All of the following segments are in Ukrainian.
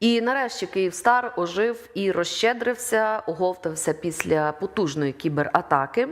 І нарешті Київстар ожив і розщедрився, оговтався після потужної кібератаки.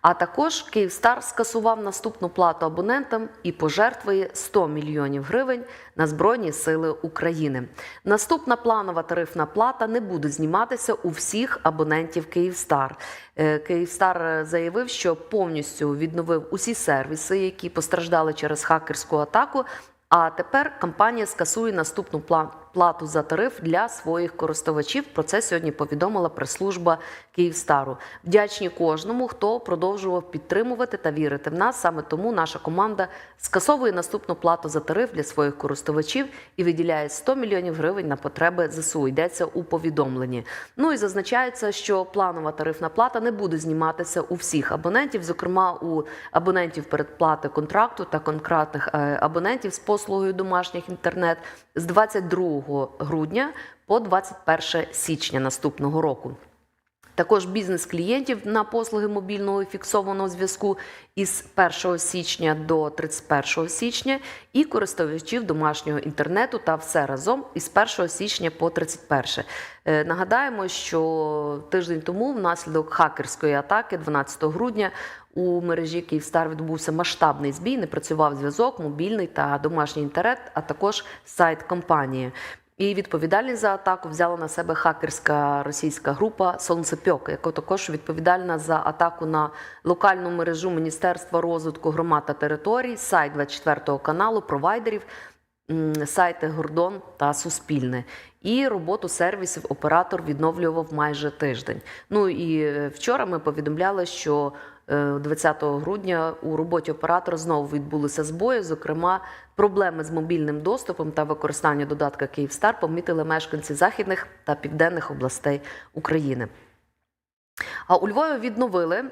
А також Київстар скасував наступну плату абонентам і пожертвує 100 мільйонів гривень на Збройні Сили України. Наступна планова тарифна плата не буде зніматися у всіх абонентів Київстар. Е, Київстар заявив, що повністю відновив усі сервіси, які постраждали через хакерську атаку. А тепер компанія скасує наступну пла- плату за тариф для своїх користувачів. Про це сьогодні повідомила прес-служба Київстару. Вдячні кожному, хто продовжував підтримувати та вірити в нас. Саме тому наша команда скасовує наступну плату за тариф для своїх користувачів і виділяє 100 мільйонів гривень на потреби ЗСУ. Йдеться у повідомленні. Ну і зазначається, що планова тарифна плата не буде зніматися у всіх абонентів, зокрема у абонентів передплати контракту та конкретних е, абонентів з послугою домашніх інтернет з 22 грудня по 21 січня наступного року. Також бізнес клієнтів на послуги мобільного фіксованого зв'язку із 1 січня до 31 січня і користувачів домашнього інтернету та все разом із 1 січня по 31. Е, Нагадаємо, що тиждень тому внаслідок хакерської атаки 12 грудня у мережі Київстар відбувся масштабний збій, не працював зв'язок, мобільний та домашній інтернет, а також сайт компанії. І відповідальність за атаку взяла на себе хакерська російська група Сонцепьок, яка також відповідальна за атаку на локальну мережу Міністерства розвитку громад та територій, сайт 24 каналу, провайдерів, сайти Гордон та Суспільне. І роботу сервісів оператор відновлював майже тиждень. Ну і е, вчора ми повідомляли, що 20 грудня у роботі оператора знову відбулися збої. Зокрема, проблеми з мобільним доступом та використанням додатка Київстар помітили мешканці західних та південних областей України. А у Львові відновили